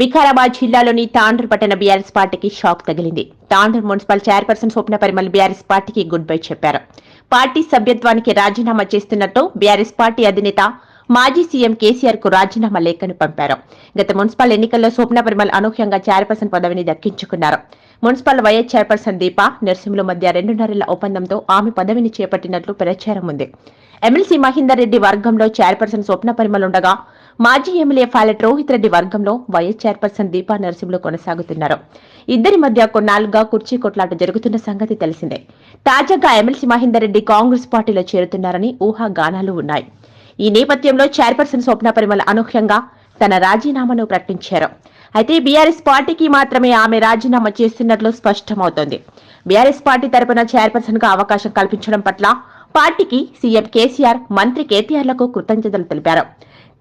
వికారాబాద్ జిల్లాలోని తాండూర్ పట్టణ బీఆర్ఎస్ పార్టీకి షాక్ తగిలింది. Tandur municipal chairperson Swapna Parimal BRS పార్టీకి గుడ్ బై చెప్పారు. పార్టీ సభ్యత్వానికి రాజీనామా చేస్తున్నట్టు బీఆర్ఎస్ పార్టీ అధినేత మాజీ సీఎం కేసీఆర్కు రాజీనామా లేఖను పంపారు. గత మున్సిపల్ ఎన్నికల్లో స్వప్న పరిమల్ అనూహ్యంగా చైర్పర్సన్ పదవిని దక్కించుకున్నారు. మున్సిపల్ వైఎస్ చైర్పర్సన్ దీప నర్సింహుల మధ్య రెండున్నరేళ్ళ ఒప్పందంతో ఆమె పదవిని చేపట్టినట్లు ప్రచారం ఉంది. ఎమ్మెల్సీ మహేందర్ రెడ్డి వర్గంలో చైర్పర్సన్ స్వప్న పరిమల్ ఉండగా మాజీ ఎమ్మెల్యే ఫాలెట్ రోహిత్ రెడ్డి వర్గంలో వైఎస్ చైర్పర్సన్ దీపా నరసింహులు కొనసాగుతున్నారు. ఇద్దరి మధ్య కొన్నాళ్ళుగా కుర్చీ కొట్లాట జరుగుతున్న సంగతి తెలిసిందే. తాజాగా ఎమ్మెల్సీ మహేందర్ రెడ్డి కాంగ్రెస్ పార్టీలో చేరుతున్నారని ఊహాగానాలు ఉన్నాయి. ఈ నేపథ్యంలో చైర్పర్సన్ స్వప్న పరిమళ అనూహ్యంగా తన రాజీనామాను ప్రకటించారు. అయితే బీఆర్ఎస్ పార్టీకి మాత్రమే ఆమె రాజీనామా చేస్తున్నట్లు స్పష్టమవుతోంది. బీఆర్ఎస్ పార్టీ తరపున చైర్పర్సన్గా అవకాశం కల్పించడం పట్ల పార్టీకి సీఎం కేసీఆర్ మంత్రి కేటీఆర్లకు కృతజ్ఞతలు తెలిపారు.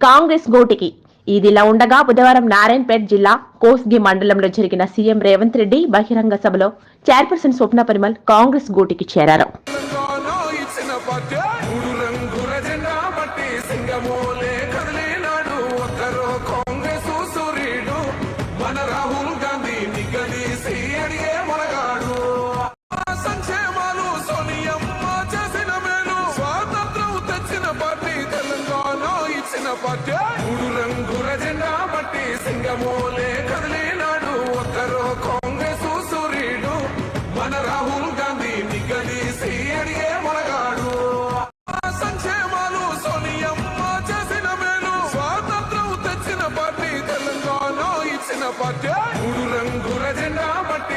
కాంగ్రెస్ గోటికి ఇదిలా ఉండగా బుధవారం నారాయణపేట జిల్లా కోస్గి మండలంలో జరిగిన సీఎం రేవంత్ రెడ్డి బహిరంగ సభలో చైర్పర్సన్ స్వప్న పరిమల్ కాంగ్రెస్ గోటికి చేరారు. పార్టీ మూడు రంగుల జెండా బట్టి సింగమోలే కదిలినాడు. ఒక్కరో కాంగ్రెస్ సూర్యుడు. మన రాహుల్ గాంధీ నిగదీసి అడిగే మొనగాడు సంక్షేమాలు సోనియమ్మ చేసిన మేలు. స్వాతంత్రం తెచ్చిన పార్టీ తెలంగాణ ఇచ్చిన పార్టీ. మూడు రంగుల జెండా బట్టి